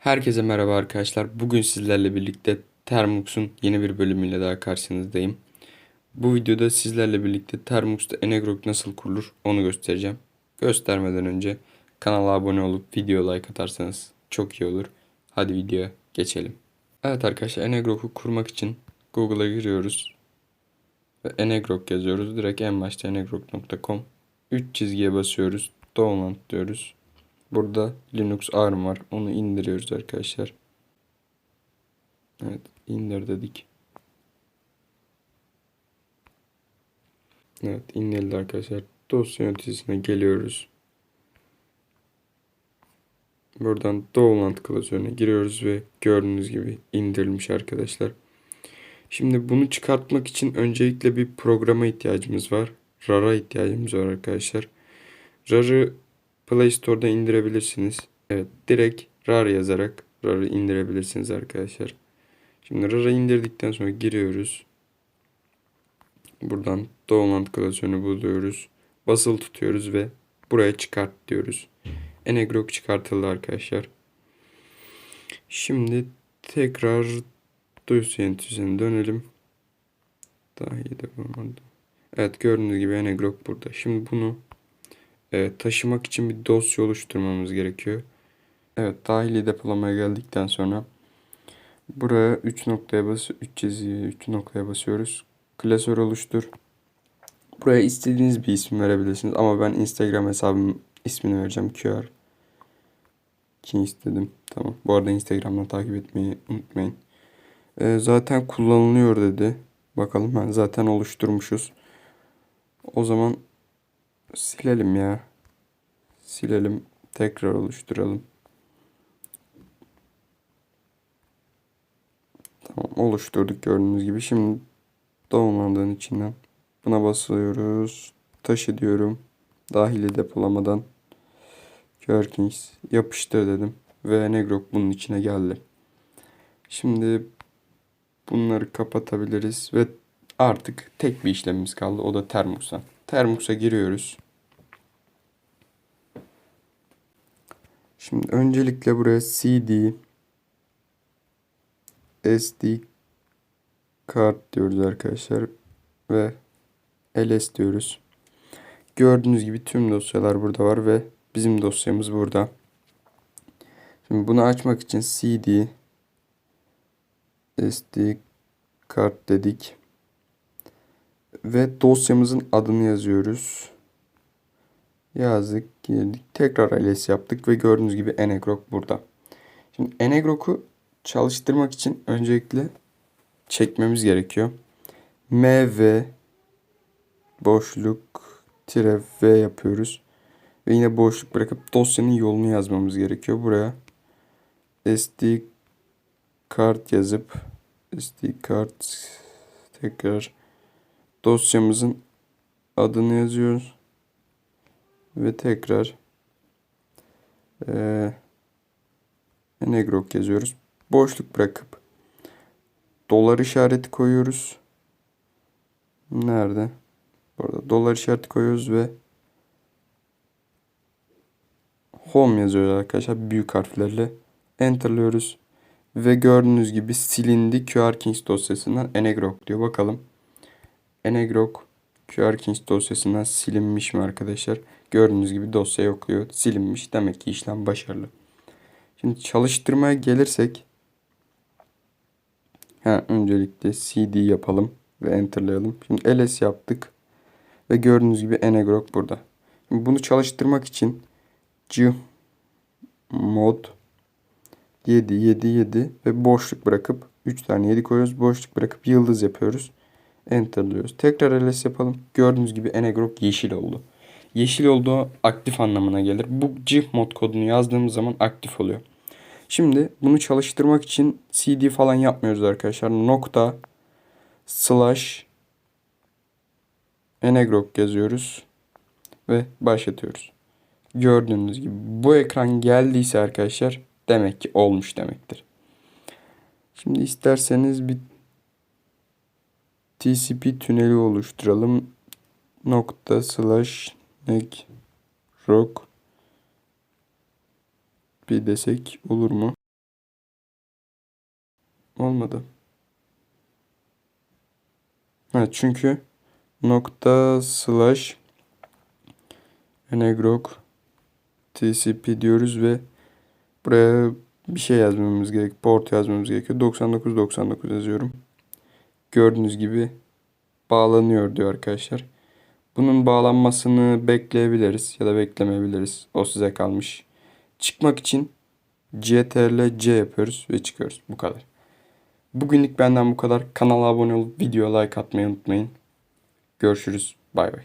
Herkese merhaba arkadaşlar. Bugün sizlerle birlikte Termux'un yeni bir bölümüyle daha karşınızdayım. Bu videoda sizlerle birlikte Termux'ta Enegrok nasıl kurulur onu göstereceğim. Göstermeden önce kanala abone olup video like atarsanız çok iyi olur. Hadi videoya geçelim. Evet arkadaşlar Enegrok'u kurmak için Google'a giriyoruz. Ve Enegrok yazıyoruz. Direkt en başta enegrok.com 3 çizgiye basıyoruz. Download diyoruz. Burada Linux ARM var. Onu indiriyoruz arkadaşlar. Evet indir dedik. Evet indirildi arkadaşlar. Dosya yöneticisine geliyoruz. Buradan download klasörüne giriyoruz ve gördüğünüz gibi indirilmiş arkadaşlar. Şimdi bunu çıkartmak için öncelikle bir programa ihtiyacımız var. RAR'a ihtiyacımız var arkadaşlar. RAR'ı Play Store'da indirebilirsiniz. Evet direkt RAR yazarak RAR'ı indirebilirsiniz arkadaşlar. Şimdi RAR'ı indirdikten sonra giriyoruz. Buradan download klasörünü buluyoruz. Basılı tutuyoruz ve buraya çıkart diyoruz. Enegrok çıkartıldı arkadaşlar. Şimdi tekrar dosya yöneticisine dönelim. Daha iyi de bulamadım. Evet gördüğünüz gibi Enegrok burada. Şimdi bunu e, taşımak için bir dosya oluşturmamız gerekiyor. Evet dahili depolamaya geldikten sonra buraya 3 noktaya bas 3 çizgiye 3 noktaya basıyoruz. Klasör oluştur. Buraya istediğiniz bir isim verebilirsiniz ama ben Instagram hesabım ismini vereceğim QR. Ki istedim. Tamam. Bu arada Instagram'dan takip etmeyi unutmayın. Ee, zaten kullanılıyor dedi. Bakalım ben zaten oluşturmuşuz. O zaman silelim ya. Silelim. Tekrar oluşturalım. Tamam oluşturduk gördüğünüz gibi. Şimdi download'ın içinden buna basıyoruz. Taşı diyorum. Dahili depolamadan Körkings yapıştır dedim. Ve Negrok bunun içine geldi. Şimdi bunları kapatabiliriz ve artık tek bir işlemimiz kaldı. O da Termux'a. Termux'a giriyoruz. Şimdi öncelikle buraya CD SD kart diyoruz arkadaşlar ve ls diyoruz. Gördüğünüz gibi tüm dosyalar burada var ve bizim dosyamız burada. Şimdi bunu açmak için CD SD kart dedik. Ve dosyamızın adını yazıyoruz. Yazdık, girdik. Tekrar ls yaptık ve gördüğünüz gibi Enegrok burada. Şimdi Enegrok'u çalıştırmak için öncelikle çekmemiz gerekiyor. mv boşluk tire v yapıyoruz. Ve yine boşluk bırakıp dosyanın yolunu yazmamız gerekiyor. Buraya SD kart yazıp SD kart tekrar dosyamızın adını yazıyoruz. Ve tekrar e, Enegrok yazıyoruz. Boşluk bırakıp dolar işareti koyuyoruz. Nerede? Burada dolar işareti koyuyoruz ve home yazıyoruz arkadaşlar büyük harflerle. Enter'lıyoruz. Ve gördüğünüz gibi silindi QR Kings dosyasından Enegrok diyor. Bakalım. Enegrok QR Kings dosyasından silinmiş mi arkadaşlar? Gördüğünüz gibi dosya yokluyor. Silinmiş. Demek ki işlem başarılı. Şimdi çalıştırmaya gelirsek ha, öncelikle CD yapalım ve enterlayalım. Şimdi ls yaptık. Ve gördüğünüz gibi Enegrok burada. Şimdi bunu çalıştırmak için c mod 7 7 7 ve boşluk bırakıp 3 tane 7 koyuyoruz. Boşluk bırakıp yıldız yapıyoruz. Enter'lıyoruz. Tekrar ls yapalım. Gördüğünüz gibi Enegrok yeşil oldu. Yeşil olduğu aktif anlamına gelir. Bu GIF mod kodunu yazdığımız zaman aktif oluyor. Şimdi bunu çalıştırmak için CD falan yapmıyoruz arkadaşlar. Nokta slash Enegrok yazıyoruz ve başlatıyoruz. Gördüğünüz gibi bu ekran geldiyse arkadaşlar demek ki olmuş demektir. Şimdi isterseniz bir TCP tüneli oluşturalım. Nokta slash nek rock bir desek olur mu? Olmadı. Ha, çünkü nokta slash enegrok TCP diyoruz ve buraya bir şey yazmamız gerek. Port yazmamız gerekiyor. 9999 yazıyorum. Gördüğünüz gibi bağlanıyor diyor arkadaşlar. Bunun bağlanmasını bekleyebiliriz ya da beklemeyebiliriz. O size kalmış. Çıkmak için CTRL C yapıyoruz ve çıkıyoruz. Bu kadar. Bugünlük benden bu kadar. Kanala abone olup videoya like atmayı unutmayın. Görüşürüz. Bay bay.